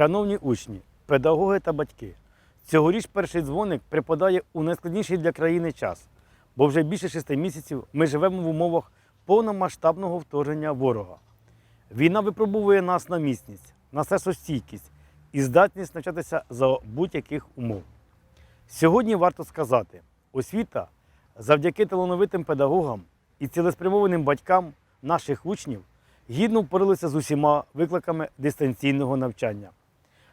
Шановні учні, педагоги та батьки, цьогоріч перший дзвоник припадає у найскладніший для країни час, бо вже більше шести місяців ми живемо в умовах повномасштабного вторгнення ворога. Війна випробовує нас на міцність, на стресостійкість і здатність навчатися за будь-яких умов. Сьогодні варто сказати, освіта завдяки талановитим педагогам і цілеспрямованим батькам наших учнів гідно впоралися з усіма викликами дистанційного навчання.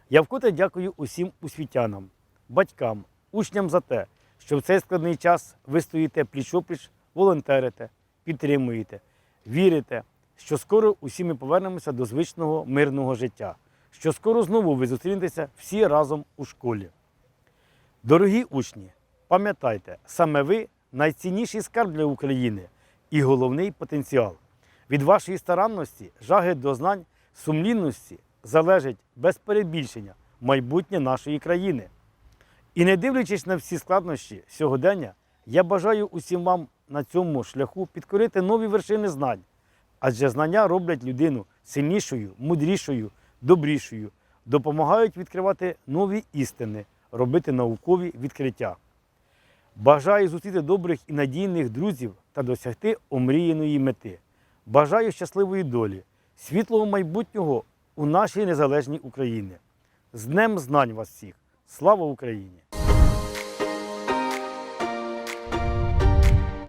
Я вкотре дякую усім освітянам, батькам, учням за те, що в цей складний час ви стоїте пліч-опліч, волонтерите, підтримуєте, вірите, що скоро усі ми повернемося до звичного мирного життя, що скоро знову ви зустрінетеся всі разом у школі. Дорогі учні, пам'ятайте, саме ви найцінніший скарб для України і головний потенціал. Від вашої старанності, жаги до знань, сумлінності залежить без перебільшення майбутнє нашої країни. І не дивлячись на всі складнощі сьогодення, я бажаю усім вам на цьому шляху підкорити нові вершини знань, адже знання роблять людину сильнішою, мудрішою, добрішою, допомагають відкривати нові істини, робити наукові відкриття. Бажаю зустріти добрих і надійних друзів та досягти омріяної мети. Бажаю щасливої долі, світлого майбутнього у нашій незалежній Україні. З Днем знань вас всіх! Слава Україні!